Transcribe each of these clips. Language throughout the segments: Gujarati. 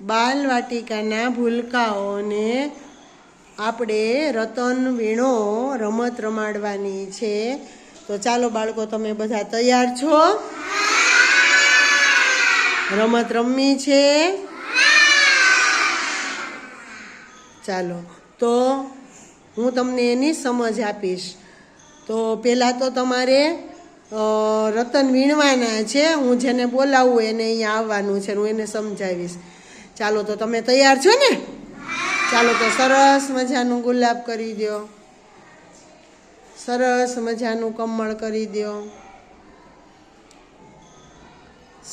બાલ વાટિકાના ભૂલકાઓને આપણે રતન વીણો રમત રમાડવાની છે. તો ચાલો બાળકો, તમે બધા તૈયાર છો? રમત રમવી છે? ચાલો, તો હું તમને એની સમજ આપીશ. તો પહેલાં તો તમારે રતન વીણવાના છે. હું જેને બોલાવું એને અહીંયા આવવાનું છે, હું એને સમજાવીશ. ચાલો તો તમે તૈયાર છો ને? ચાલો તો સરસ મજાનું ગુલાબ કરી દો. સરસ મજાનું કમળ કરી દો.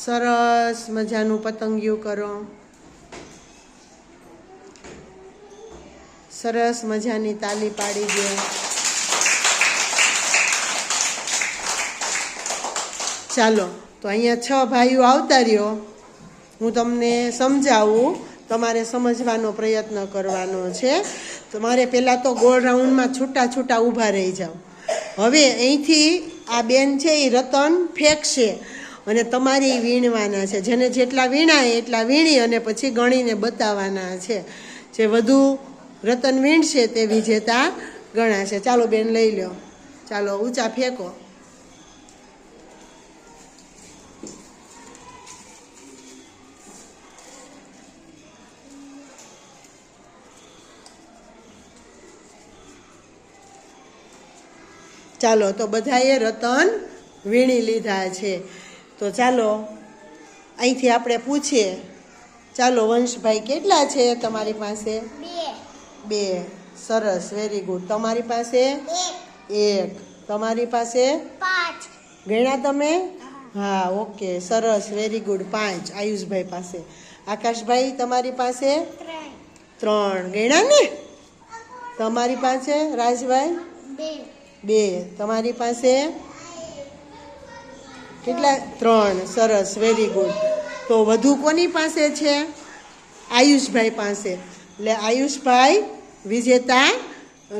સરસ મજાનું પતંગિયું કરો. સરસ મજાની તાલી પાડી દો. ચાલો, તો અહીંયા છ ભાઈઓ આવતા રહ્યો. હું તમને સમજાવું, તમારે સમજવાનો પ્રયત્ન કરવાનો છે. તમારે પહેલાં તો ગોળ રાઉન્ડમાં છૂટા છૂટા ઊભા રહી જાઓ હવે અહીંથી આ બેન છે એ રતન ફેંકશે અને તમારે વીણવાના છે. જેને જેટલા વીણાય એટલા વીણી અને પછી ગણીને બતાવવાના છે. જે વધુ રતન વીણશે તે વિજેતા ગણાશે. ચાલો બેન લઈ લો ચાલો ઊંચા ફેંકો. ચાલો તો બધાએ રતન વીણી લીધા છે. તો ચાલો અહીંથી આપણે પૂછીએ. ચાલો વંશભાઈ કેટલા છે તમારી પાસે? બે. સરસ વેરી ગુડ તમારી પાસે? એક. તમારી પાસે? પાંચ. ગણ્યા તમે? હા. ઓકે. સરસ વેરી ગુડ પાંચ. આયુષભાઈ પાસે. આકાશભાઈ તમારી પાસે? ત્રણ. ત્રણ. ગણ્યા ને? તમારી પાસે રાજભાઈ? બે. તમારી પાસે કેટલા? ત્રણ. સરસ. વેરી ગુડ તો વધુ કોની પાસે છે? આયુષભાઈ પાસે. એટલે આયુષભાઈ વિજેતા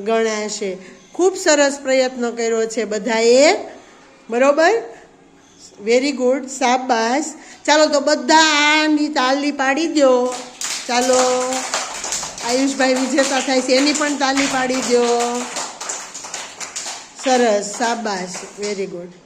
ગણાશે. ખૂબ સરસ પ્રયત્ન કર્યો છે બધાએ. બરોબર? વેરી ગુડ સાબાસ ચાલો તો બધા આની તાલી પાડી દો. ચાલો. આયુષભાઈ વિજેતા થાય છે. એની પણ તાલી પાડી દો. સરસ સાબાસ વેરી ગુડ